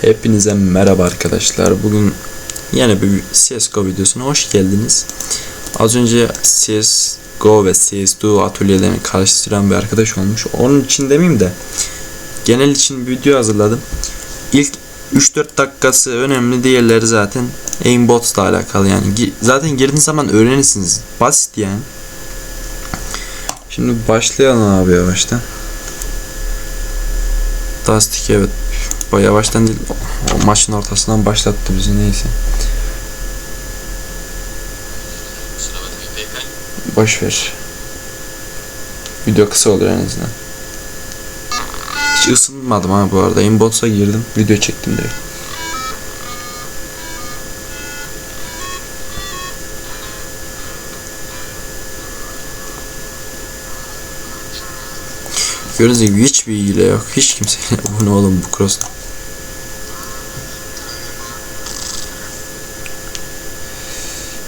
Hepinize merhaba arkadaşlar. Bugün yine bir CSGO videosuna hoş geldiniz. Az önce CSGO ve CS2 atölyelerini karıştıran bir arkadaş olmuş. Onun için demeyeyim de genel için bir video hazırladım. İlk 3-4 dakikası önemli diğerleri zaten aimbot'la alakalı yani. Zaten girdiğiniz zaman öğrenirsiniz. Basit yani. Şimdi başlayalım abi yavaştan. Dustik evet Ba- yavaştan değil o, maçın ortasından başlattı bizi neyse. Boş ver. Video kısa oluyor en azından. Hiç ısınmadım ha bu arada. Inbox'a girdim. Video çektim direkt. Gördüğünüz gibi hiçbir hile yok. Hiç kimseyle bu ne oğlum bu cross.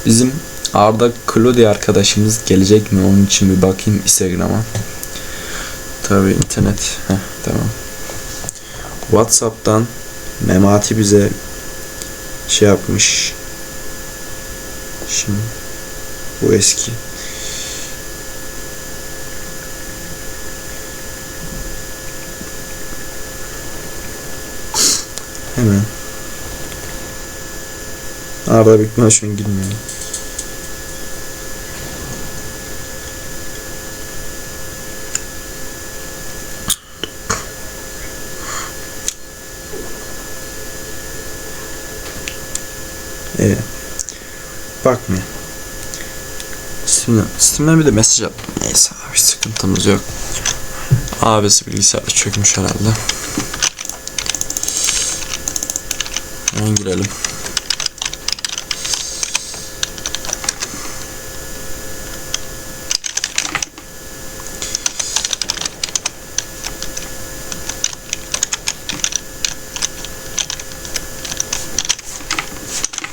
Bizim Arda Klodi arkadaşımız gelecek mi? Onun için bir bakayım Instagram'a. Tabi internet. Heh, tamam. Whatsapp'tan Memati bize şey yapmış. Şimdi bu eski. Hemen. Arda ihtimalle şu an girmiyor. Ee, bakmıyor. Steam'den, Steam'den bir de mesaj at. Neyse abi sıkıntımız yok. Abisi bilgisayarda çökmüş herhalde. Hemen girelim.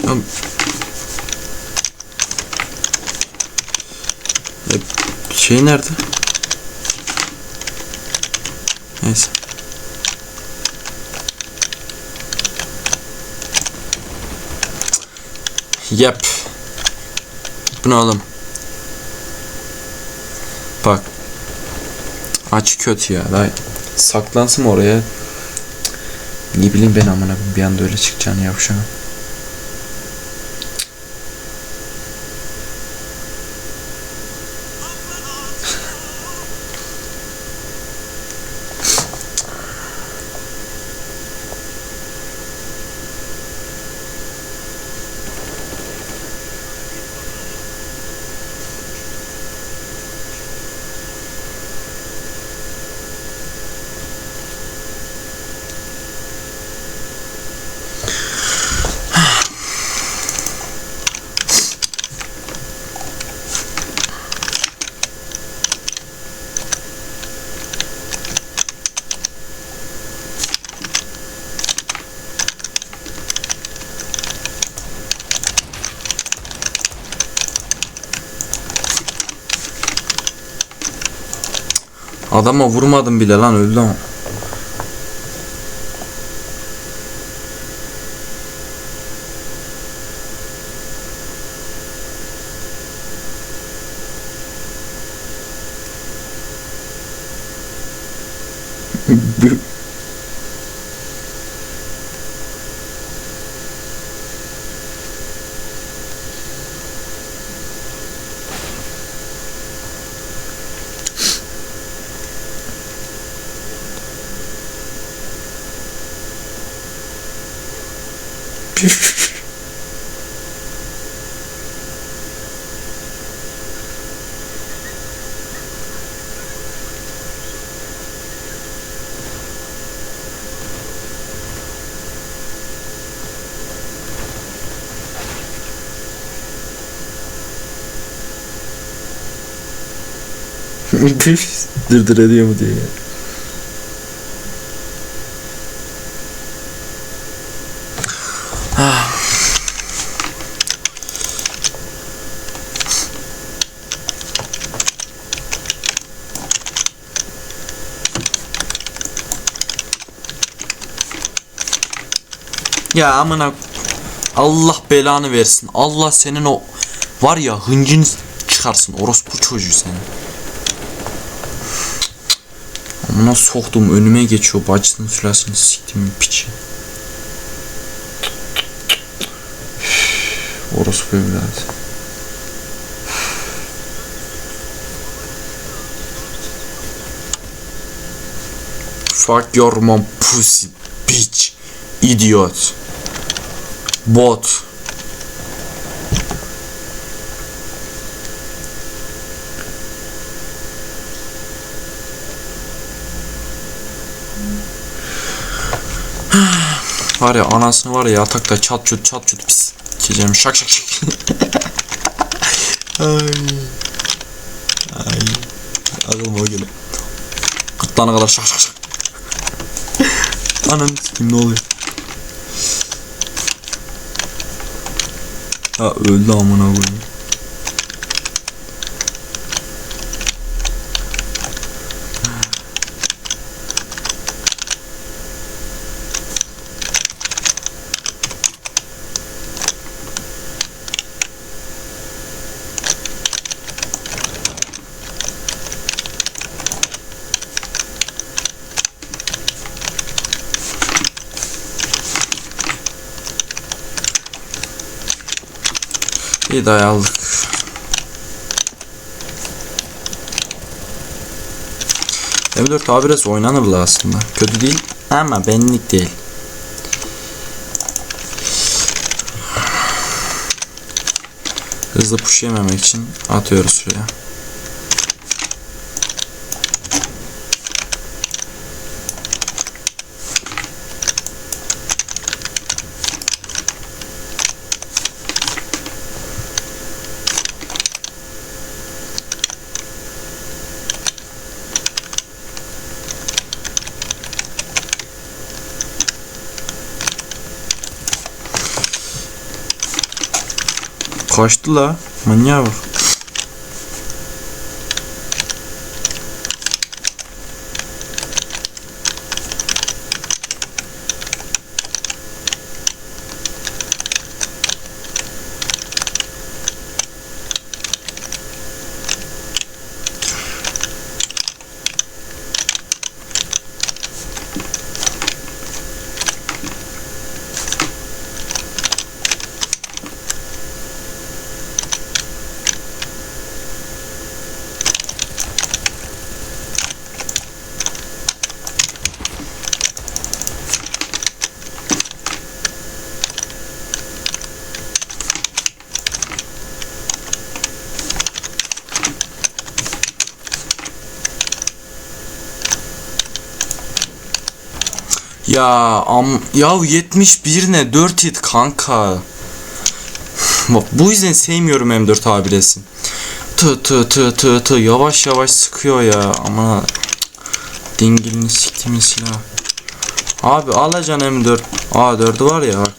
Ya- Ya şey nerede? Neyse. Yep. Bu ne oğlum? Bak. Aç kötü ya. Daha saklansın oraya. Ne bileyim ben amına bir anda öyle çıkacağını yavşağın. Adama vurmadım bile lan öldü ama. Dırdır ediyor mu diye. Ya amına Allah belanı versin. Allah senin o var ya hıncını çıkarsın. Orospu çocuğu senin. Amına soktum önüme geçiyor bacısının sülasını siktim piçi. Orospu evladı. Fuck your mom pussy bitch idiot bot Var ya anasını var ya yatakta çat çut çat çut pis Geçeceğim şak şak şak. Ay. Ay. Aklıma o geliyor. Gırtlağına kadar şak şak şak. Ananı sikeyim ne oluyor? Ha öldü amına koyayım İyi dayandık. M4 abi biraz oynanırlı aslında. Kötü değil ama benlik değil. Hızlı push yememek için atıyoruz şuraya. Kaçtı la. Manyağa bak. Ya am ya 71 ne 4 hit kanka. Bak bu yüzden sevmiyorum M4 abilesin. Tı tı tı tı tı yavaş yavaş sıkıyor ya ama dingilini siktimin silah. Abi alacaksın M4 A4'ü var ya bak.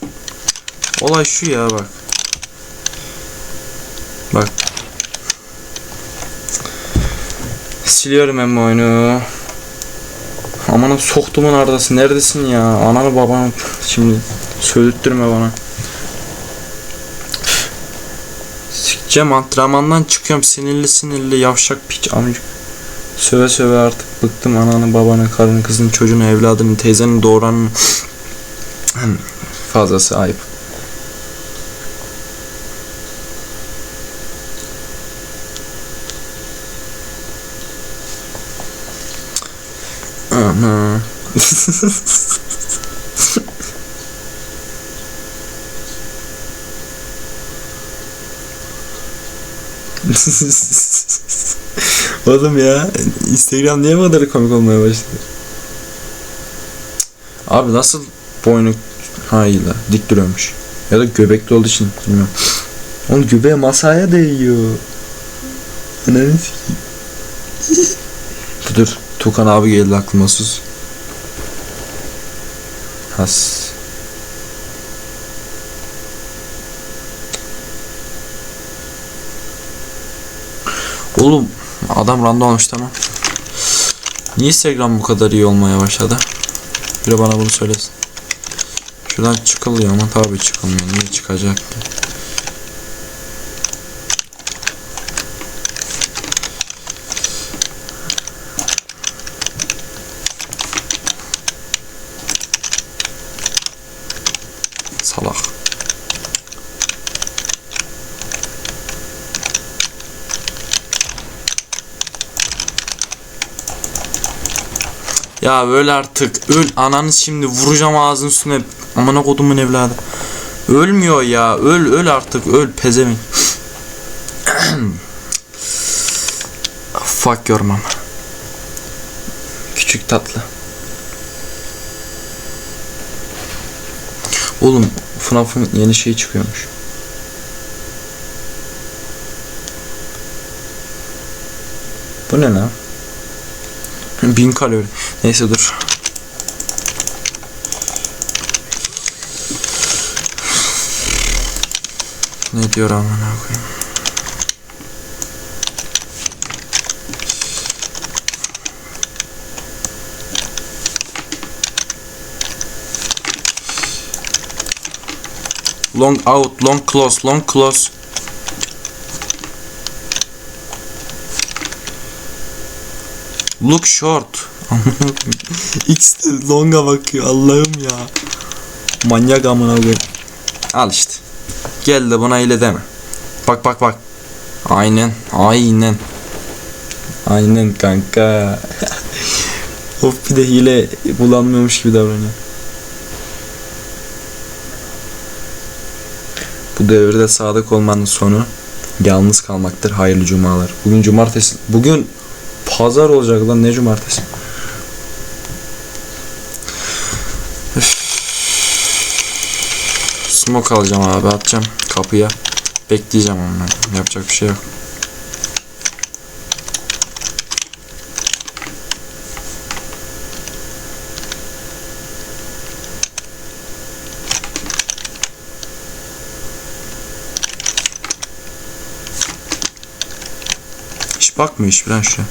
Olay şu ya bak. Bak. Siliyorum hem oyunu. Amına soktumun ardası neredesin ya? Ananı babanı şimdi söylüttürme bana. Sikeceğim antrenmandan çıkıyorum sinirli sinirli yavşak piç amcık. Söve söve artık bıktım ananı babanı karını kızını çocuğunu evladını teyzeni doğuranını fazlası ayıp. Ana. Oğlum ya Instagram niye bu kadar komik olmaya başladı? Abi nasıl boynu ha iyi la dik duruyormuş. Ya da göbekli olduğu için bilmiyorum. Onun göbeği masaya değiyor. Ananı sikeyim. Dur Tukan abi geldi aklıma sus. Has. Oğlum adam random olmuş tamam. Niye Instagram bu kadar iyi olmaya başladı? Biri bana bunu söylesin. Şuradan çıkılıyor ama tabii çıkılmıyor. Niye çıkacak? Salak. Ya öl artık. Öl. Ananı şimdi vuracağım ağzının üstüne. Amına kodumun evladı. Ölmüyor ya. Öl öl artık. Öl pezevenk. Fuck your. Küçük tatlı. Oğlum FNAF'ın yeni şey çıkıyormuş. Bu ne lan? Bin kalori. Neyse dur. Ne diyor amına koyayım? Long out, long close, long close. Look short. X de longa bakıyor Allah'ım ya. Manyak amına koyayım. Al işte. Gel de buna ile deme. Bak bak bak. Aynen. Aynen. Aynen kanka. of bir de hile kullanmıyormuş gibi davranıyor. Bu devirde sadık olmanın sonu yalnız kalmaktır. Hayırlı cumalar. Bugün cumartesi. Bugün pazar olacak lan ne cumartesi? Smoke alacağım abi atacağım kapıya. Bekleyeceğim onu. Yapacak bir şey yok. Bakmıyor hiç ben şuraya.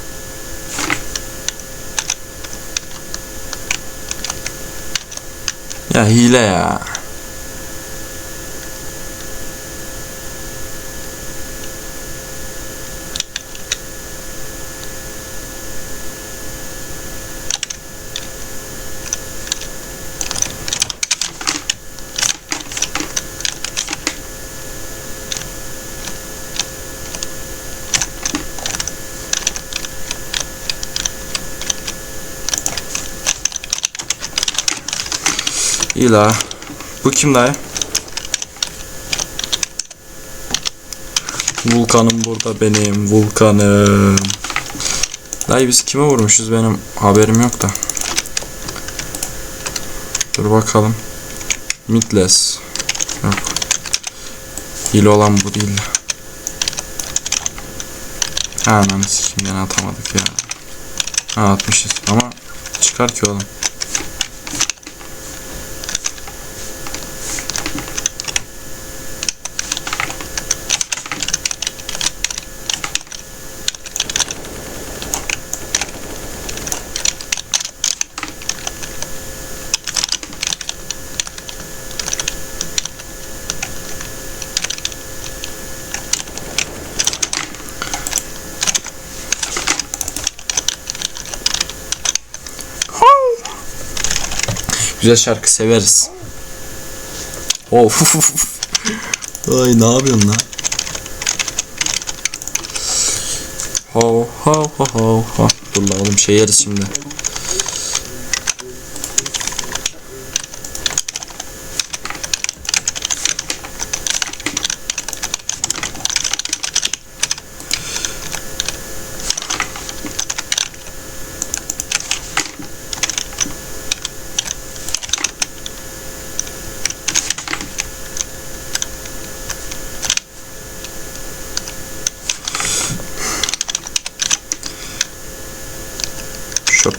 Ya hile ya. İyi la. Bu kim dayı? Vulkanım burada benim. Vulkanım. Dayı biz kime vurmuşuz benim haberim yok da. Dur bakalım. Midless. Yok. Hile olan bu değil. Ha ananı sikeyim gene atamadık ya. Ha atmışız ama çıkar ki oğlum. Güzel şarkı severiz. Of. Ay ne yapıyorsun lan? Ho ho ho ho ho. Dur la oğlum şey yeriz şimdi.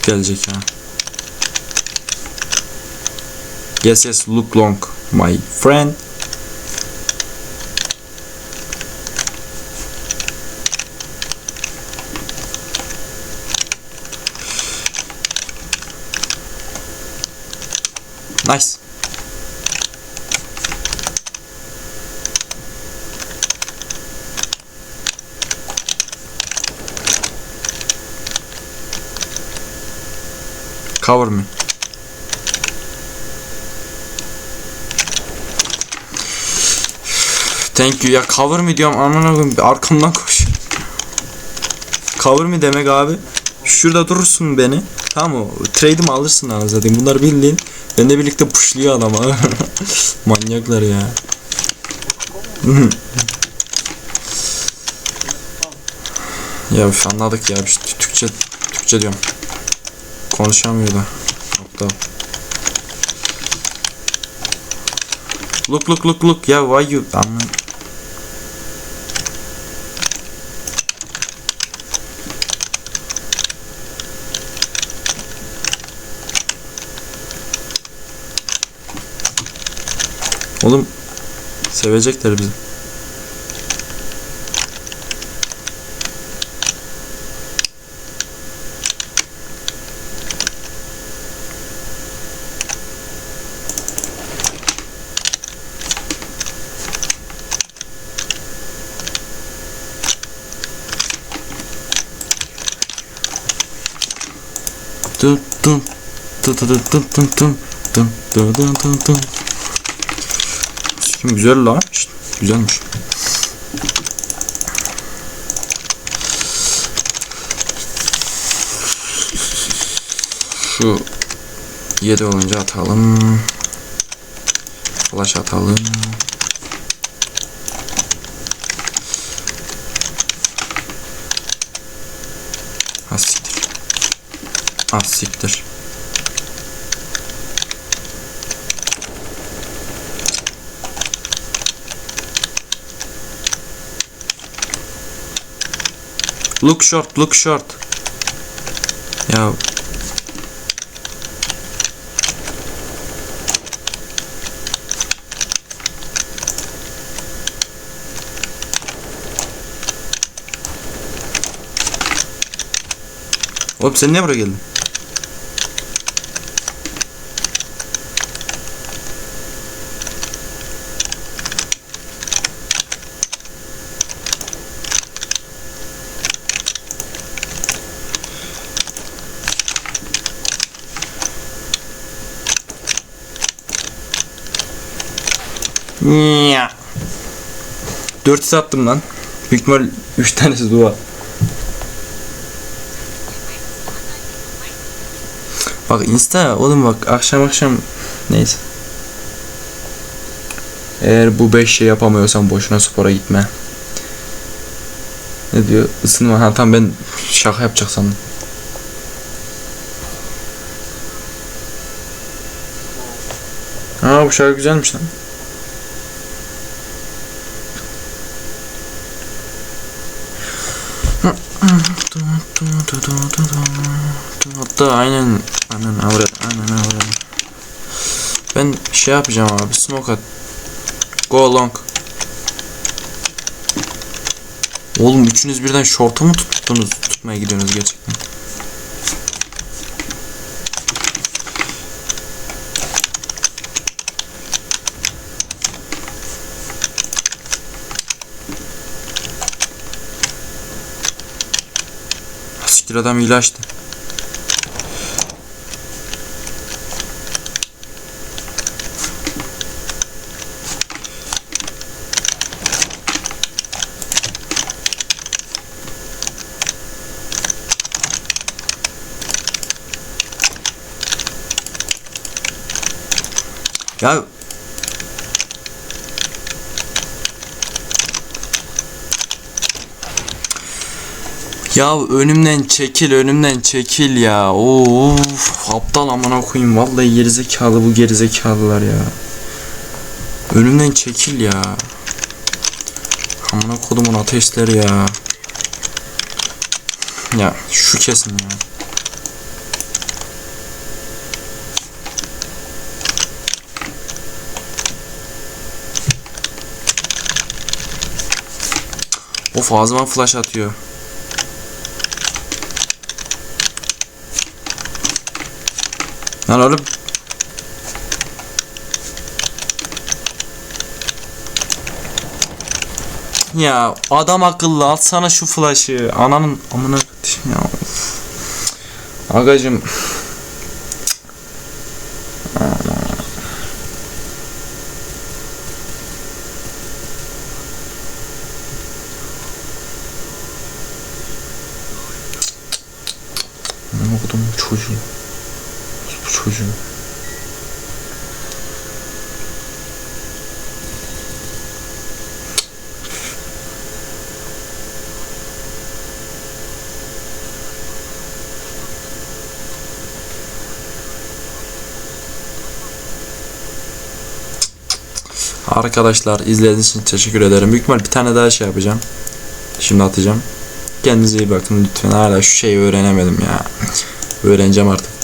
Gelecek. Yes yes look long my friend. Nice. Cover me. Thank you ya cover me diyorum anana koyayım arkamdan koş. Cover me demek abi. Şurada durursun beni. Tamam mı? Trade'imi alırsın anasını satayım. Bunlar bildiğin benimle birlikte pushluyor adam abi. Manyaklar ya. ya anladık ya. Biz Türkçe Türkçe diyorum. Konuşamıyor da. Aptal. Look look look look ya why you Anlam- Oğlum sevecekler bizi. Sikim güzel la. Şşt, güzelmiş. Şu 7 olunca atalım. Flash atalım. Ha siktir. Ha siktir. Look short, look short. Ya Oğlum sen niye buraya geldin? Ya. 400 attım lan. Büyük ihtimal 3 tanesi dua. Bak insta oğlum bak akşam akşam neyse. Eğer bu 5 şey yapamıyorsan boşuna spora gitme. Ne diyor? Isınma. Ha tamam ben şaka yapacak sandım. Ha bu şarkı güzelmiş lan. Hatta aynen aynen avret aynen avret. Ben şey yapacağım abi smoke at. Go long. Oğlum üçünüz birden short'a mı tuttunuz? Tutmaya gidiyorsunuz gerçekten. Siktir adam ilaçtı. Ya Ya önümden çekil önümden çekil ya. Of aptal amına koyayım. Vallahi gerizekalı bu gerizekalılar ya. Önümden çekil ya. Amına kodumun ateşleri ya. Ya şu kesin ya. Of ağzıma flash atıyor. Lan oğlum. Ya adam akıllı al sana şu flash'ı. Ananın amına ya. Of. Agacım. Ne okudum çocuğu. Çocuğu. Arkadaşlar izlediğiniz için teşekkür ederim. Büyük bir tane daha şey yapacağım. Şimdi atacağım. Kendinize iyi bakın lütfen. Hala şu şeyi öğrenemedim ya. Öğreneceğim artık.